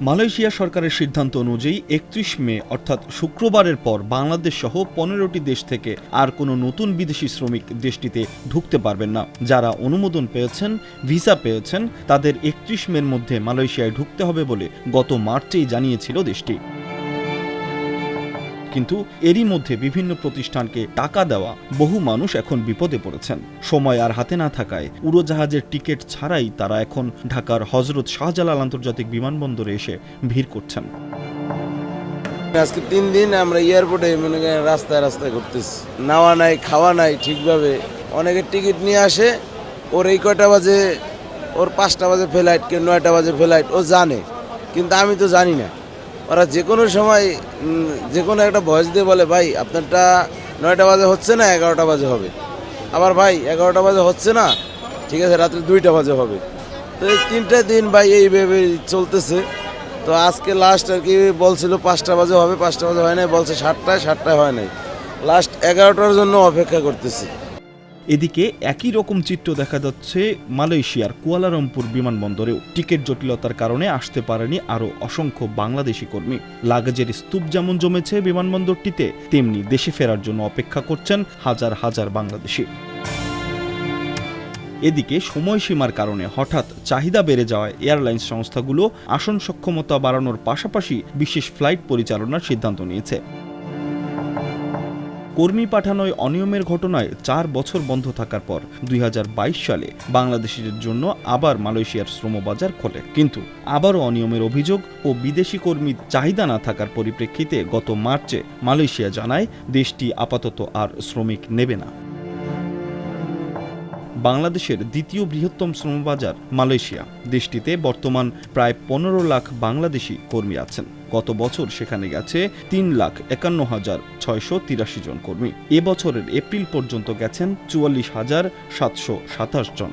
Malaysia সরকারের সিদ্ধান্ত অনুযায়ী একত্রিশ মে, অর্থাৎ শুক্রবারের পর বাংলাদেশ সহ পনেরোটি দেশ থেকে আর কোনো নতুন বিদেশি শ্রমিক দেশটিতে ঢুকতে পারবেন না। যারা অনুমোদন পেয়েছেন, ভিসা পেয়েছেন, তাদের একত্রিশ মের মধ্যে মালয়েশিয়ায় ঢুকতে হবে বলে গত মার্চেই জানিয়েছিল দেশটি। কিন্তু এরই মধ্যে বিভিন্ন প্রতিষ্ঠানকে টাকা দেওয়া বহু মানুষ এখন বিপদে পড়েছেন। সময় আর হাতে না থাকায় উড়োজাহাজের টিকিট ছাড়াই তারা এখন ঢাকার হজরত শাহজালাল আন্তর্জাতিক বিমানবন্দরে এসে ভিড় করছেন। আজকে তিন দিন আমরা এয়ারপোর্টে মনে করেন রাস্তায় রাস্তায় ঘুরতেছি। নাওয়া নাই, খাওয়া নাই ঠিকভাবে। অনেকের টিকিট নিয়ে আসে, ওর এই কয়টা বাজে, ওর পাঁচটা বাজে ফ্লাইট কেউ নয়টা বাজে ফ্লাইট ও জানে। কিন্তু আমি তো জানি না। ওরা যে কোনো সময় যে কোনো একটা ভয়েস দিয়ে বলে, ভাই, আপনারটা নয়টা বাজে হচ্ছে না, এগারোটা বাজে হবে। আবার, ভাই, এগারোটা বাজে হচ্ছে না, ঠিক আছে, রাত্রে দুইটা বাজে হবে। তো এই তিনটা দিন, ভাই এইভাবে চলতেছে। তো আজকে লাস্ট আর কি বলছিল, পাঁচটা বাজে হবে, পাঁচটা বাজে হয় নাই। বলছে, সাতটায় সাতটায় হয় নাই। লাস্ট এগারোটার জন্য অপেক্ষা করতেছি। এদিকে একই রকম চিত্র দেখা যাচ্ছে মালয়েশিয়ার কুয়ালালামপুর বিমানবন্দরেও। টিকিট জটিলতার কারণে আসতে পারেনি আরও অসংখ্য বাংলাদেশি কর্মী। লাগেজের স্তূপ যেমন জমেছে বিমানবন্দরটিতে, তেমনি দেশে ফেরার জন্য অপেক্ষা করছেন হাজার হাজার বাংলাদেশি। এদিকে সময়সীমার কারণে হঠাৎ চাহিদা বেড়ে যাওয়ায় এয়ারলাইন্স সংস্থাগুলো আসন সক্ষমতা বাড়ানোর পাশাপাশি বিশেষ ফ্লাইট পরিচালনার সিদ্ধান্ত নিয়েছে। কর্মী পাঠানোয় অনিয়মের ঘটনায় চার বছর বন্ধ থাকার পর দুই হাজার বাইশ সালে বাংলাদেশের জন্য আবার মালয়েশিয়ার শ্রমবাজার খোলে। কিন্তু আবারও অনিয়মের অভিযোগ ও বিদেশি কর্মীর চাহিদা না থাকার পরিপ্রেক্ষিতে গত মার্চে মালয়েশিয়া জানায়, দেশটি আপাতত আর শ্রমিক নেবে না। বাংলাদেশের দ্বিতীয় বৃহত্তম শ্রমবাজার, মালয়েশিয়া। দেশটিতে বর্তমান প্রায় পনেরো লাখ বাংলাদেশি কর্মী আছেন। গত বছর সেখানে গেছে তিন লাখ একান্ন হাজার ছয়শো তিরাশি জন কর্মী। এবছরের এপ্রিল পর্যন্ত গেছেন চুয়াল্লিশ হাজার সাতশো সাতাশ জন।